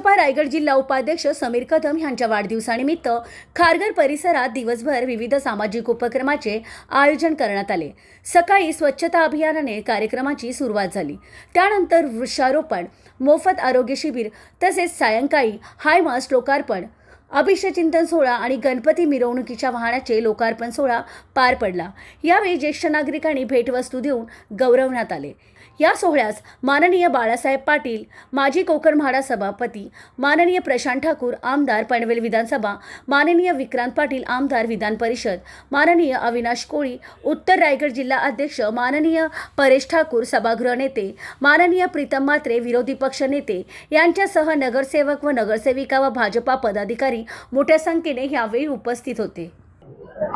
रायगड जिल्हा उपाध्यक्ष समीर कदम यांच्या वाढदिवसानिमित्त खारघर परिसरात दिवसभर विविध सामाजिक उपक्रमाचे आयोजन करण्यात आले. सकाळी स्वच्छता अभियानाने कार्यक्रमाची सुरुवात झाली. त्यानंतर वृक्षारोपण मोफत आरोग्य शिबिर तसेच सायंकाळी हायमास्ट लोकार्पण अभिषेचिंतन सोहळा आणि गणपती मिरवणुकीच्या वाहनाचे लोकार्पण सोहळा पार पडला. यावेळी ज्येष्ठ नागरिकांनी भेटवस्तू देऊन गौरवण्यात आले. या सोहळ्यास माननीय बाळासाहेब पाटील माजी कोकण म्हाडा सभापती माननीय प्रशांत ठाकूर आमदार पनवेल विधानसभा माननीय विक्रांत पाटील आमदार विधान परिषद माननीय अविनाश कोळी उत्तर रायगड जिल्हा अध्यक्ष माननीय परेश ठाकूर सभागृह नेते माननीय प्रीतम मात्रे विरोधी पक्ष नेते यांच्यासह नगरसेवक व नगरसेविका व भाजपा पदाधिकारी मोठ्या संख्येने यावेळी उपस्थित होते.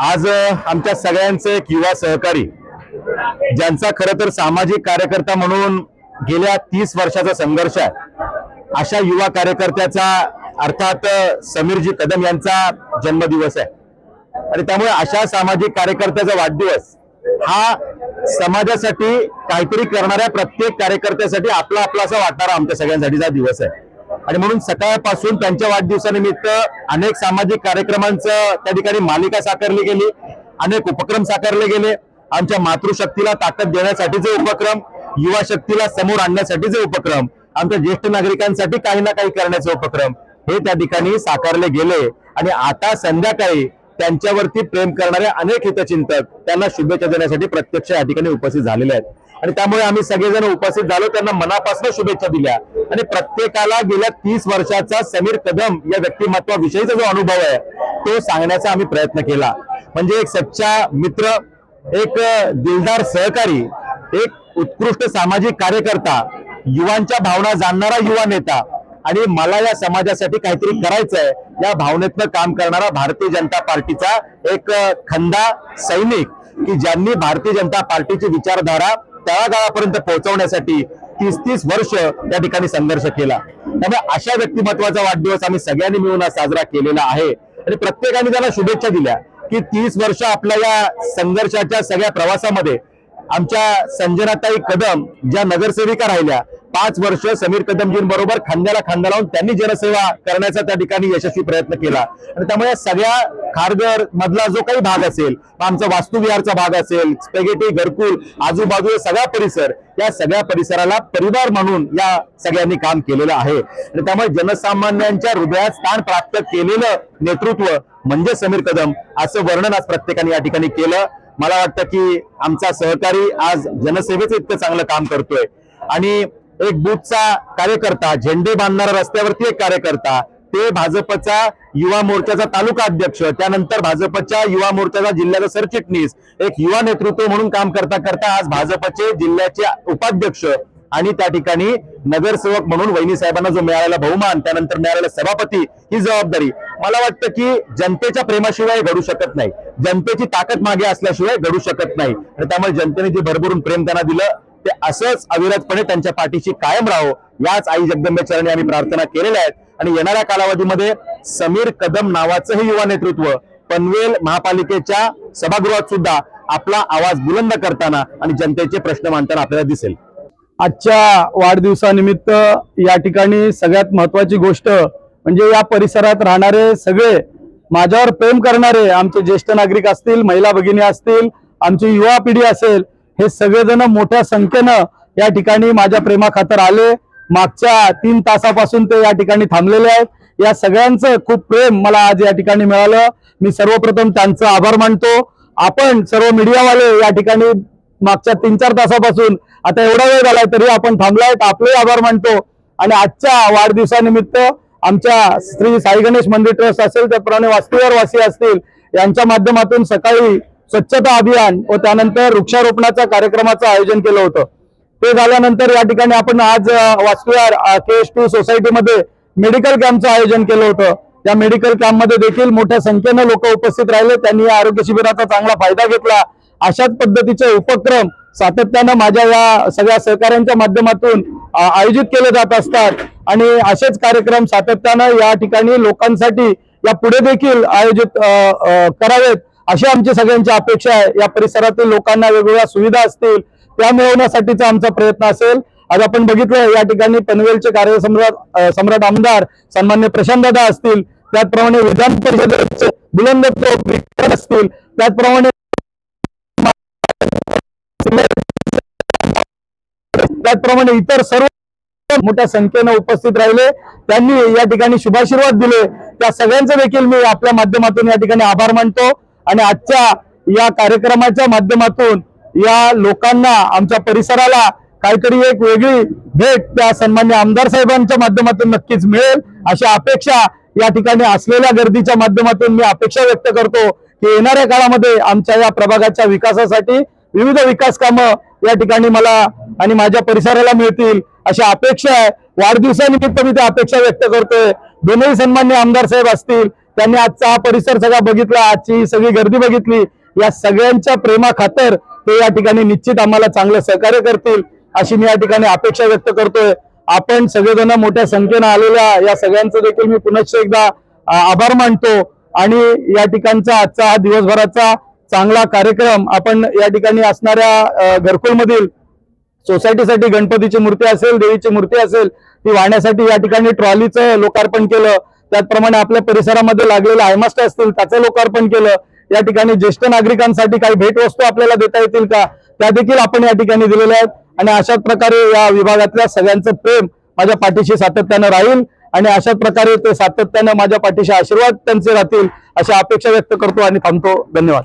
आज आमच्या सगळ्यांचे एक युवा सहकारी ज्यांचा खरं तर सामाजिक कार्यकर्ता म्हणून गेल्या तीस वर्षाचा संघर्ष आहे अशा युवा कार्यकर्त्याचा अर्थात समीरजी कदम यांचा जन्मदिवस आहे. आणि त्यामुळे अशा सामाजिक कार्यकर्त्याचा वाढदिवस हा समाजासाठी काहीतरी करणाऱ्या प्रत्येक कार्यकर्त्यासाठी आपला आपला असा वाटणारा आमच्या सगळ्यांसाठीचा दिवस आहे. आणि म्हणून सकाळपासून त्यांच्या वाढदिवसानिमित्त अनेक सामाजिक कार्यक्रमांचं त्या ठिकाणी मालिका साकारली गेली अनेक उपक्रम साकारले गेले. आमच्या मातृशक्तीला ताकद देण्यासाठीचे उपक्रम युवा शक्तीला समोर आणण्यासाठीचे उपक्रम आमच्या ज्येष्ठ नागरिकांसाठी काही ना काही करण्याचे उपक्रम हे त्या ठिकाणी साकारले गेले. आणि आता संध्याकाळी त्यांच्यावरती प्रेम करणारे अनेक हितचिंतक त्यांना शुभेच्छा देण्यासाठी प्रत्यक्ष या ठिकाणी उपस्थित झालेले आहेत. आणि त्यामुळे आम्ही सगळेजण उपस्थित झालो त्यांना मनापासून शुभेच्छा दिल्या. आणि प्रत्येकाला गेल्या तीस वर्षाचा समीर कदम या व्यक्तिमत्वाविषयीचा जो अनुभव आहे तो सांगण्याचा आम्ही प्रयत्न केला. म्हणजे एक सच्चा मित्र एक दिलदार सहकारी एक उत्कृष्ट सामाजिक कार्यकर्ता युवांच्या भावना जाणणारा युवा नेता आणि मला या समाजासाठी काहीतरी करायचंय या भावनेतनं काम करणारा भारतीय जनता पार्टीचा एक खंदा सैनिक की ज्यांनी भारतीय जनता पार्टीची विचारधारा तळागाळापर्यंत पोहोचवण्यासाठी तीस तीस वर्ष त्या ठिकाणी संघर्ष केला. त्यामुळे अशा व्यक्तिमत्वाचा वाढदिवस आम्ही सगळ्यांनी मिळून साजरा केलेला आहे. आणि प्रत्येकाने त्याला शुभेच्छा दिल्या. की तीस वर्ष आपल्या या संघर्षाच्या सगळ्या प्रवासामध्ये आमच्या संजनाताई कदम ज्या नगरसेविका राहिल्या पाच वर्ष समीर कदमजींबरोबर खांद्याला खांदा लावून त्यांनी जनसेवा करण्याचा त्या ठिकाणी यशस्वी प्रयत्न केला. आणि त्यामुळे सगळ्या खारघर मधला जो काही भाग असेल आमचा वास्तुविहारचा भाग असेल स्पेगेटी घरकुल आजूबाजू सगळा परिसर या सगळ्या परिसराला परिवार म्हणून या सगळ्यांनी काम केलेलं आहे. आणि त्यामुळे जनसामान्यांच्या हृदयात स्थान प्राप्त केलेलं नेतृत्व म्हणजे समीर कदम असं वर्णन आज प्रत्येकाने या ठिकाणी केलं. मला वाटतं की आमचा सहकारी आज जनसेवेचं इतकं चांगलं काम करतोय. आणि एक बूथचा कार्यकर्ता झेंडे बांधणारा रस्त्यावरती एक कार्यकर्ता ते भाजपचा युवा मोर्चाचा तालुका अध्यक्ष त्यानंतर भाजपच्या युवा मोर्चाचा जिल्ह्याचा सरचिटणीस एक युवा नेतृत्व म्हणून काम करता करता आज भाजपचे जिल्ह्याचे उपाध्यक्ष आणि त्या ठिकाणी नगरसेवक म्हणून वहिनी साहेबांना जो मिळालेला बहुमान त्यानंतर मिळालेला सभापती ही जबाबदारी. मला वाटतं की जनतेच्या प्रेमाशिवाय घडू शकत नाही. जनतेची ताकद मागे असल्याशिवाय घडू शकत नाही. आणि त्यामुळे जनतेने जे भरभरून प्रेम त्यांना दिलं ते असंच अविरतपणे त्यांच्या पाठीशी कायम राहो याच आई जगदंबेचरणी आम्ही प्रार्थना केलेल्या आहेत. आणि येणाऱ्या कालावधीमध्ये समीर कदम नावाचं हे युवा नेतृत्व पनवेल महापालिकेच्या सभागृहात सुद्धा आपला आवाज बुलंद करताना आणि जनतेचे प्रश्न मांडताना आपल्याला दिसेल. आजच्या वाढदिवसानिमित्त या ठिकाणी सगळ्यात महत्वाची गोष्ट म्हणजे या परिसरात राहणारे सगळे माझ्यावर प्रेम करणारे आमचे ज्येष्ठ नागरिक असतील महिला भगिनी असतील आमची युवा पिढी असेल हे सगळेजण मोठ्या संख्येनं या ठिकाणी माझ्या प्रेमाखातर आले. मागच्या तीन तासापासून ते या ठिकाणी थांबलेले आहेत. या सगळ्यांचं खूप प्रेम मला आज या ठिकाणी मिळालं. मी सर्वप्रथम त्यांचं आभार मानतो. आपण सर्व मीडियावाले या ठिकाणी मागच्या तीन चार तासापासून. आता एवढा वेळ झालाय तरी आपण थांबलाय आपले आभार मानतो. आणि आजच्या वाढदिवसानिमित्त आमच्या श्री साई गणेश मंदिर ट्रस्ट असेल त्याप्रमाणे वास्तूवर वासी असतील यांच्या माध्यमातून सकाळी स्वच्छता अभियान व त्यानंतर वृक्षारोपणाच्या कार्यक्रमाचं आयोजन केलं होतं. ते झाल्यानंतर या ठिकाणी आपण आज वास्तुवार के एस टू सोसायटीमध्ये मेडिकल कॅम्पचं आयोजन केलं होतं. या मेडिकल कॅम्पमध्ये देखील मोठ्या संख्येनं लोक उपस्थित राहिले. त्यांनी या आरोग्य शिबिराचा चांगला फायदा घेतला. अशाच पद्धतीचे उपक्रम सातत्यानं माझ्या या सगळ्या सहकाऱ्यांच्या माध्यमातून आयोजित केले जात असतात. आणि असेच कार्यक्रम सातत्यानं या ठिकाणी लोकांसाठी या पुढे देखील आयोजित करावेत अशी आमची सगळ्यांची अपेक्षा आहे. या परिसरातील लोकांना वेगवेगळ्या सुविधा असतील त्या मिळवण्यासाठीचा आमचा प्रयत्न असेल. आज आपण बघितलं या ठिकाणी पनवेलचे कार्यसम्राट सम्राट आमदार सन्मान्य प्रशांत असतील. त्याचप्रमाणे विधान परिषदेचे बुलंद असतील. त्याचप्रमाणे त्याचप्रमाणे इतर सर्व मोठ्या संख्येनं उपस्थित राहिले. त्यांनी या ठिकाणी शुभाशीर्वाद दिले. त्या सगळ्यांचे देखील मी आपल्या माध्यमातून या ठिकाणी आभार मानतो. आणि आजच्या या कार्यक्रमाच्या माध्यमातून या लोकांना आमच्या परिसराला काहीतरी एक वेगळी भेट त्या सन्मान्य आमदार साहेबांच्या माध्यमातून नक्कीच मिळेल. अशा अपेक्षा या ठिकाणी असलेल्या गर्दीच्या माध्यमातून मी अपेक्षा व्यक्त करतो की येणाऱ्या काळामध्ये आमच्या या प्रभागाच्या विकासासाठी विविध विकास कामं या ठिकाणी मला आणि माझ्या परिसराला मिळतील अशी अपेक्षा आहे. वाढदिवसानिमित्त मी त्या अपेक्षा व्यक्त करतोय. दोनही सन्मान्य आमदार साहेब असतील त्यांनी आजचा हा परिसर सगळा बघितला आजची ही सगळी गर्दी बघितली. या सगळ्यांच्या प्रेमा खातर ते या ठिकाणी निश्चित आम्हाला चांगलं सहकार्य करतील अशी मी या ठिकाणी अपेक्षा व्यक्त करतोय. आपण सगळेजण मोठ्या संख्येनं आलेल्या या सगळ्यांचं देखील मी पुनश्च एकदा आभार मानतो. आणि या ठिकाणचा आजचा हा दिवसभराचा चांगला कार्यक्रम आपण या ठिकाणी असणाऱ्या घरकुलमधील सोसायटीसाठी गणपतीची मूर्ती असेल देवीची मूर्ती असेल ती वाहण्यासाठी या ठिकाणी ट्रॉलीचं लोकार्पण केलं. त्याचप्रमाणे आपल्या परिसरामध्ये लागलेलं आयमास्ट असतील त्याचं लोकार्पण केलं. या ठिकाणी ज्येष्ठ नागरिकांसाठी काही भेटवस्तू आपल्याला देता येतील का? त्या देखील आपण या ठिकाणी दिलेल्या आहेत. आणि अशाच प्रकारे या विभागातल्या सगळ्यांचं प्रेम माझ्या पाठीशी सातत्यानं राहील. आणि अशाच प्रकारे ते सातत्यानं माझ्या पाठीशी आशीर्वाद त्यांचे राहतील अशी अपेक्षा व्यक्त करतो आणि थांबतो. धन्यवाद.